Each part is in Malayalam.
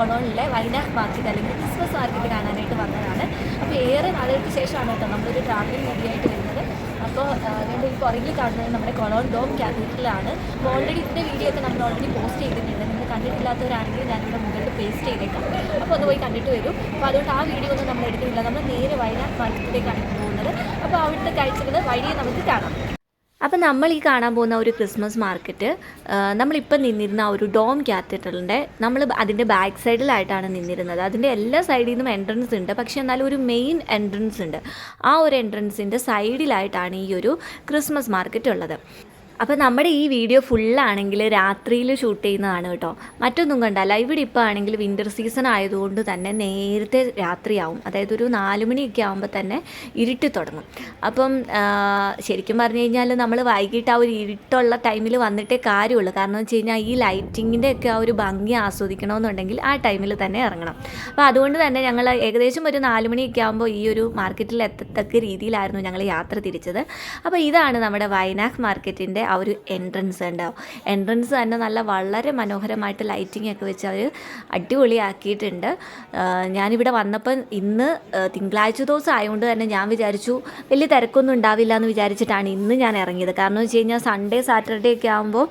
കൊളോണിലെ വൈനാക് മാർക്കറ്റ് അല്ലെങ്കിൽ ക്രിസ്മസ് മാർക്കറ്റ് കാണാനായിട്ട് വന്നതാണ്. അപ്പോൾ ഏറെ നാളുകൾക്ക് ശേഷമാണ് കേട്ടോ നമ്മളൊരു ട്രാവലിംഗ് മൂവിയായിട്ട് വരുന്നത്. അപ്പോൾ അതുകൊണ്ട് ഈ പുറകിൽ കാണുന്നത് നമ്മുടെ കൊളോൺ ഡോം ക്യാപിറ്റലാണ്. അപ്പോൾ ഓൾറെഡി ഇതിന്റെ വീഡിയോ ഒക്കെ നമ്മൾ ഓൾറെഡി പോസ്റ്റ് ചെയ്തിട്ടുണ്ട്. നിങ്ങൾ കണ്ടിട്ടില്ലാത്തവരാണെങ്കിൽ ഇവിടെ മുകളിൽ പേസ്റ്റ് ചെയ്തേക്കാം. അപ്പോൾ ഒന്ന് പോയി കണ്ടിട്ട് വരും. അപ്പോൾ അതുകൊണ്ട് ആ വീഡിയോ ഒന്നും നമ്മൾ എടുക്കുന്നില്ല നമ്മൾ നേരെ വയനാട് മാർക്കറ്റിലേക്കാണ് പോകുന്നത്. അപ്പോൾ അവിടുത്തെ കാഴ്ചകൾ വഴിയെ നമുക്ക് കാണാം. അപ്പം നമ്മൾ ഈ കാണാൻ പോകുന്ന ഒരു ക്രിസ്മസ് മാർക്കറ്റ് നമ്മളിപ്പം നിന്നിരുന്ന ആ ഒരു ഡോം ക്യാത്തഡ്രലിന്റെ നമ്മൾ അതിന്റെ ബാക്ക് സൈഡിലായിട്ടാണ് നിന്നിരുന്നത്. അതിന്റെ എല്ലാ സൈഡിൽ നിന്നും എൻട്രൻസ് ഉണ്ട്. പക്ഷേ എന്നാലും ഒരു മെയിൻ എൻട്രൻസ് ഉണ്ട്. ആ ഒരു എൻട്രൻസിന്റെ സൈഡിലായിട്ടാണ് ഈ ഒരു ക്രിസ്മസ് മാർക്കറ്റ് ഉള്ളത്. അപ്പോൾ നമ്മുടെ ഈ വീഡിയോ ഫുള്ളാണെങ്കിൽ രാത്രിയിൽ ഷൂട്ട് ചെയ്യുന്നതാണ് കേട്ടോ. മറ്റൊന്നും കണ്ടല്ല ഇവിടെ ഇപ്പോൾ ആണെങ്കിൽ വിന്റർ സീസൺ ആയതുകൊണ്ട് തന്നെ നേരത്തെ രാത്രിയാവും. അതായത് ഒരു നാല് മണിയൊക്കെ ആകുമ്പോൾ തന്നെ ഇരുട്ട് തുടങ്ങും. അപ്പം ശരിക്കും പറഞ്ഞു കഴിഞ്ഞാൽ നമ്മൾ വൈകിട്ട് ആ ഒരു ഇരുട്ടുള്ള ടൈമിൽ വന്നിട്ടേ കാര്യമുള്ളൂ. കാരണം വെച്ച് കഴിഞ്ഞാൽ ഈ ലൈറ്റിങ്ങിന്റെ ഒക്കെ ആ ഒരു ഭംഗി ആസ്വദിക്കണമെന്നുണ്ടെങ്കിൽ ആ ടൈമിൽ തന്നെ ഇറങ്ങണം. അപ്പോൾ അതുകൊണ്ട് തന്നെ ഞങ്ങൾ ഏകദേശം ഒരു നാല് മണിയൊക്കെ ആകുമ്പോൾ ഈ ഒരു മാർക്കറ്റിൽ എത്തത്തക്ക രീതിയിലായിരുന്നു ഞങ്ങൾ യാത്ര തിരിച്ചത്. അപ്പോൾ ഇതാണ് നമ്മുടെ വയനാട് മാർക്കറ്റിന്റെ ആ ഒരു എൻട്രൻസ് ഉണ്ടാവും. എൻട്രൻസ് തന്നെ നല്ല വളരെ മനോഹരമായിട്ട് ലൈറ്റിംഗ് ഒക്കെ വെച്ച് അവർ അടിപൊളിയാക്കിയിട്ടുണ്ട്. ഞാനിവിടെ വന്നപ്പം ഇന്ന് തിങ്കളാഴ്ച ദിവസം ആയതുകൊണ്ട് തന്നെ ഞാൻ വിചാരിച്ചു വലിയ തിരക്കൊന്നും ഉണ്ടാവില്ല എന്ന് വിചാരിച്ചിട്ടാണ് ഇന്ന് ഞാൻ ഇറങ്ങിയത്. കാരണം വെച്ച് കഴിഞ്ഞാൽ സൺഡേ സാറ്റർഡേ ഒക്കെ ആകുമ്പോൾ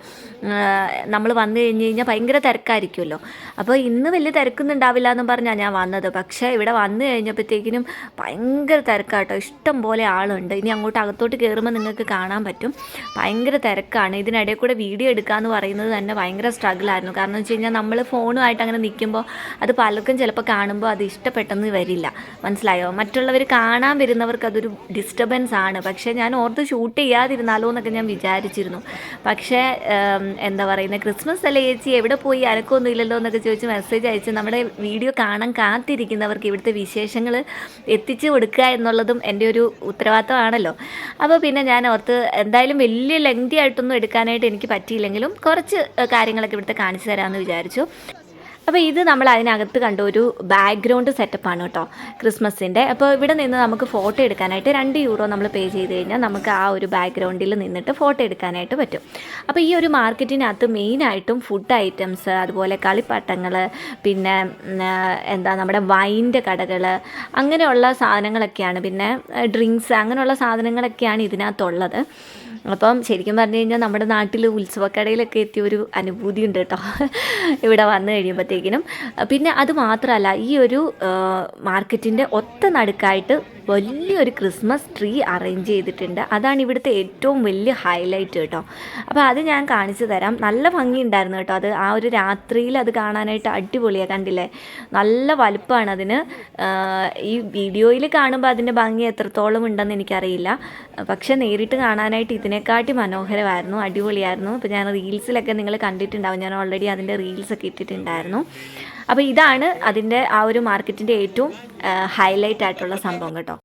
നമ്മൾ വന്നു കഴിഞ്ഞ് കഴിഞ്ഞാൽ ഭയങ്കര തിരക്കായിരിക്കുമല്ലോ. അപ്പോൾ ഇന്ന് വലിയ തിരക്കൊന്നും ഉണ്ടാവില്ല എന്ന് പറഞ്ഞാൽ ഞാൻ വന്നത്. പക്ഷേ ഇവിടെ വന്നു കഴിഞ്ഞപ്പോഴത്തേക്കിനും ഭയങ്കര തിരക്കാട്ടോ. ഇഷ്ടം പോലെ ആളുണ്ട്. ഇനി അങ്ങോട്ട് അകത്തോട്ട് കയറുമ്പോൾ നിങ്ങൾക്ക് കാണാൻ പറ്റും. ഭയങ്കര തിരക്കാണ്. ഇതിനിടയിൽ കൂടെ വീഡിയോ എടുക്കുക എന്ന് പറയുന്നത് തന്നെ ഭയങ്കര സ്ട്രഗിളായിരുന്നു കാരണം വെച്ച് കഴിഞ്ഞാൽ നമ്മൾ ഫോണുമായിട്ട് അങ്ങനെ നിൽക്കുമ്പോൾ അത് പലർക്കും ചിലപ്പോൾ കാണുമ്പോൾ അത് ഇഷ്ടപ്പെട്ടെന്ന് വരില്ല. മനസ്സിലായോ? മറ്റുള്ളവർ കാണാൻ വരുന്നവർക്ക് അതൊരു ഡിസ്റ്റർബൻസ് ആണ്. പക്ഷേ ഞാൻ ഓർത്ത് ഷൂട്ട് ചെയ്യാതിരുന്നാലോ എന്നൊക്കെ ഞാൻ വിചാരിച്ചിരുന്നു. പക്ഷേ എന്താ പറയുന്നത് ക്രിസ്മസ് അല്ലേ ചേച്ചി? എവിടെ പോയി? അനക്കൊന്നും ഇല്ലല്ലോ എന്നൊക്കെ ചോദിച്ച് മെസ്സേജ് അയച്ച് നമ്മുടെ വീഡിയോ കാണാൻ കാത്തിരിക്കുന്നവർക്ക് ഇവിടുത്തെ വിശേഷങ്ങൾ എത്തിച്ചു കൊടുക്കുക എന്നുള്ളതും എന്റെ ഒരു ഉത്തരവാദിത്തമാണല്ലോ. അപ്പോൾ പിന്നെ ഞാൻ ഓർത്ത് എന്തായാലും വലിയ ലെങ്തി ആയിട്ടൊന്നും എടുക്കാനായിട്ട് എനിക്ക് പറ്റിയില്ലെങ്കിലും കുറച്ച് കാര്യങ്ങളൊക്കെ ഇവിടുത്തെ കാണിച്ചു തരാമെന്ന് വിചാരിച്ചു. അപ്പോൾ ഇത് നമ്മൾ അതിനകത്ത് കണ്ട ഒരു ബാക്ക്ഗ്രൗണ്ട് സെറ്റപ്പാണ് കേട്ടോ ക്രിസ്മസിന്റെ അപ്പോൾ ഇവിടെ നിന്ന് നമുക്ക് ഫോട്ടോ എടുക്കാനായിട്ട് രണ്ട് യൂറോ നമ്മൾ പേ ചെയ്ത് കഴിഞ്ഞാൽ നമുക്ക് ആ ഒരു ബാക്ക്ഗ്രൗണ്ടിൽ നിന്നിട്ട് ഫോട്ടോ എടുക്കാനായിട്ട് പറ്റും. അപ്പോൾ ഈ ഒരു മാർക്കറ്റിനകത്ത് മെയിനായിട്ടും ഫുഡ് ഐറ്റംസ് അതുപോലെ കളിപ്പാട്ടങ്ങൾ പിന്നെ എന്താ നമ്മുടെ വൈന്റെ കടകൾ അങ്ങനെയുള്ള സാധനങ്ങളൊക്കെയാണ് പിന്നെ ഡ്രിങ്ക്സ് അങ്ങനെയുള്ള സാധനങ്ങളൊക്കെയാണ് ഇതിനകത്തുള്ളത്. അപ്പം ശരിക്കും പറഞ്ഞു കഴിഞ്ഞാൽ നമ്മുടെ നാട്ടിൽ ഉത്സവക്കടയിലൊക്കെ എത്തിയ ഒരു അനുഭൂതി ഉണ്ട് കേട്ടോ. ഇവിടെ വന്നു കഴിയുമ്പോഴത്തേക്കിനും പിന്നെ അത് മാത്രമല്ല ഈ ഒരു മാർക്കറ്റിന്റെ ഒത്ത നടുക്കായിട്ട് വലിയൊരു ക്രിസ്മസ് ട്രീ അറേഞ്ച് ചെയ്തിട്ടുണ്ട്. അതാണ് ഇവിടുത്തെ ഏറ്റവും വലിയ ഹൈലൈറ്റ് കേട്ടോ. അപ്പോൾ അത് ഞാൻ കാണിച്ചു തരാം. നല്ല ഭംഗിയുണ്ടായിരുന്നു കേട്ടോ അത്. ആ ഒരു രാത്രിയിൽ അത് കാണാനായിട്ട് അടിപൊളിയാണ് കണ്ടില്ലേ? നല്ല വലുപ്പമാണ് അതിന്. ഈ വീഡിയോയിൽ കാണുമ്പോൾ അതിന്റെ ഭംഗി എത്രത്തോളം ഉണ്ടെന്ന് എനിക്കറിയില്ല. പക്ഷെ നേരിട്ട് കാണാനായിട്ട് ഇതിനെക്കാട്ടി മനോഹരമായിരുന്നു അടിപൊളിയായിരുന്നു. അപ്പോൾ ഞാൻ റീൽസിലൊക്കെ നിങ്ങൾ കണ്ടിട്ടുണ്ടാവും ഞാൻ ഓൾറെഡി അതിന്റെ റീൽസൊക്കെ ഇട്ടിട്ടുണ്ടായിരുന്നു. അപ്പോൾ ഇതാണ് അതിന്റെ ആ ഒരു മാർക്കറ്റിന്റെ ഏറ്റവും ഹൈലൈറ്റ് ആയിട്ടുള്ള സംഭവം കേട്ടോ.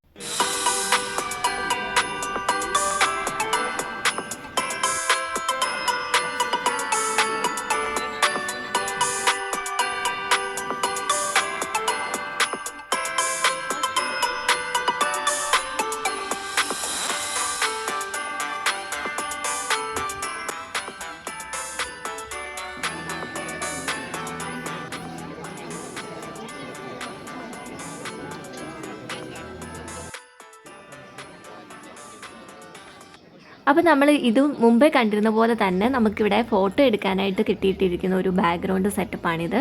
അപ്പോൾ നമ്മൾ ഇത് മുമ്പേ കണ്ടിരുന്ന പോലെ തന്നെ നമുക്കിവിടെ ഫോട്ടോ എടുക്കാനായിട്ട് കിട്ടിയിട്ടിരിക്കുന്ന ഒരു ബാക്ക്ഗ്രൗണ്ട് സെറ്റപ്പാണിത്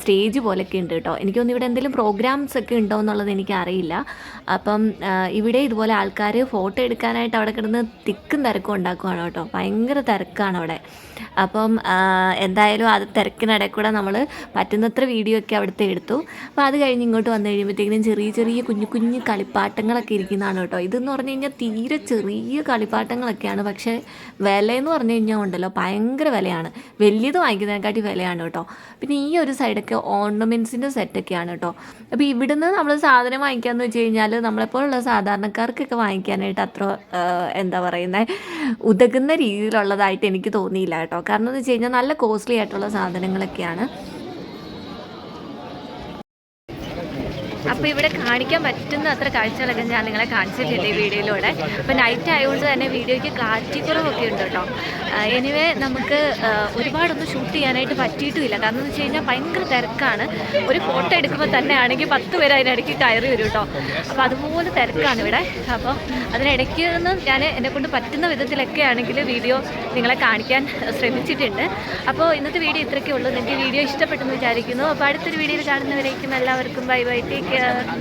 സ്റ്റേജ് പോലൊക്കെ ഉണ്ട് കേട്ടോ. എനിക്കൊന്നും ഇവിടെ എന്തെങ്കിലും പ്രോഗ്രാംസ് ഒക്കെ ഉണ്ടോ എന്നുള്ളത് എനിക്കറിയില്ല. അപ്പം ഇവിടെ ഇതുപോലെ ആൾക്കാർ ഫോട്ടോ എടുക്കാനായിട്ട് അവിടെ കിടന്ന് തിക്കും തിരക്കും ഉണ്ടാക്കുവാണ് കേട്ടോ. ഭയങ്കര തിരക്കാണ് അവിടെ. അപ്പം എന്തായാലും അത് തിരക്കിനിടയിൽ കൂടെ നമ്മൾ പറ്റുന്നത്ര വീഡിയോ ഒക്കെ അവിടുത്തെ എടുത്തു. അപ്പോൾ അത് കഴിഞ്ഞ് ഇങ്ങോട്ട് വന്നു കഴിയുമ്പോഴത്തേക്കിനും ചെറിയ ചെറിയ കുഞ്ഞു കുഞ്ഞു കളിപ്പാട്ടങ്ങളൊക്കെ ഇരിക്കുന്നതാണ് കേട്ടോ. ഇതെന്ന് പറഞ്ഞു കഴിഞ്ഞാൽ തീരെ ചെറിയ കളിപ്പാട്ടങ്ങളൊക്കെയാണ് പക്ഷേ വിലയെന്ന് പറഞ്ഞു കഴിഞ്ഞാൽ ഉണ്ടല്ലോ ഭയങ്കര വിലയാണ്. വലിയത് വാങ്ങിക്കുന്നതിനെക്കാട്ടി വിലയാണ് കേട്ടോ. പിന്നെ ഈ ഒരു സൈഡൊക്കെ ഓർണമെന്റ്സിന്റെ സെറ്റൊക്കെയാണ് കേട്ടോ. അപ്പോൾ ഇവിടുന്ന് നമ്മൾ സാധനം വാങ്ങിക്കാമെന്ന് വെച്ച് കഴിഞ്ഞാൽ നമ്മളെപ്പോലുള്ള സാധാരണക്കാർക്കൊക്കെ വാങ്ങിക്കാനായിട്ട് അത്ര എന്താ പറയുന്നത് ഉതകുന്ന രീതിയിലുള്ളതായിട്ട് എനിക്ക് തോന്നിയില്ല കേട്ടോ. കാരണം എന്ന് വെച്ച് കഴിഞ്ഞാൽ നല്ല കോസ്റ്റ്ലി ആയിട്ടുള്ള സാധനങ്ങളൊക്കെയാണ്. അപ്പോൾ ഇവിടെ കാണിക്കാൻ പറ്റുന്ന അത്ര കാഴ്ചകളൊക്കെ ഞാൻ നിങ്ങളെ കാണിച്ചിട്ടുണ്ട് ഈ വീഡിയോയിലൂടെ. അപ്പോൾ നൈറ്റ് ആയതുകൊണ്ട് തന്നെ വീഡിയോയ്ക്ക് ക്ലാരിറ്റി കുറവൊക്കെ ഉണ്ട് കേട്ടോ. എനിവേ നമുക്ക് ഒരുപാടൊന്നും ഷൂട്ട് ചെയ്യാനായിട്ട് പറ്റിയിട്ടുമില്ല കാരണം എന്ന് വെച്ച് കഴിഞ്ഞാൽ ഭയങ്കര തിരക്കാണ്. ഒരു ഫോട്ടോ എടുക്കുമ്പോൾ തന്നെ ആണെങ്കിൽ പത്ത് പേര് അതിനിടയ്ക്ക് കയറി വരും കേട്ടോ. അപ്പോൾ അതുപോലെ തിരക്കാണ് ഇവിടെ. അപ്പോൾ അതിനിടയ്ക്ക് നിന്ന് ഞാൻ എന്നെ കൊണ്ട് പറ്റുന്ന വിധത്തിലൊക്കെ ആണെങ്കിൽ വീഡിയോ നിങ്ങളെ കാണിക്കാൻ ശ്രമിച്ചിട്ടുണ്ട്. അപ്പോൾ ഇന്നത്തെ വീഡിയോ ഇത്രയൊക്കെ ഉള്ളൂ. നിങ്ങൾക്ക് വീഡിയോ ഇഷ്ടപ്പെട്ടെന്ന് വിചാരിക്കുന്നു. അപ്പോൾ അടുത്തൊരു വീഡിയോയിൽ കാണുന്നവരേക്കും എല്ലാവർക്കും bye bye. Take care Yeah.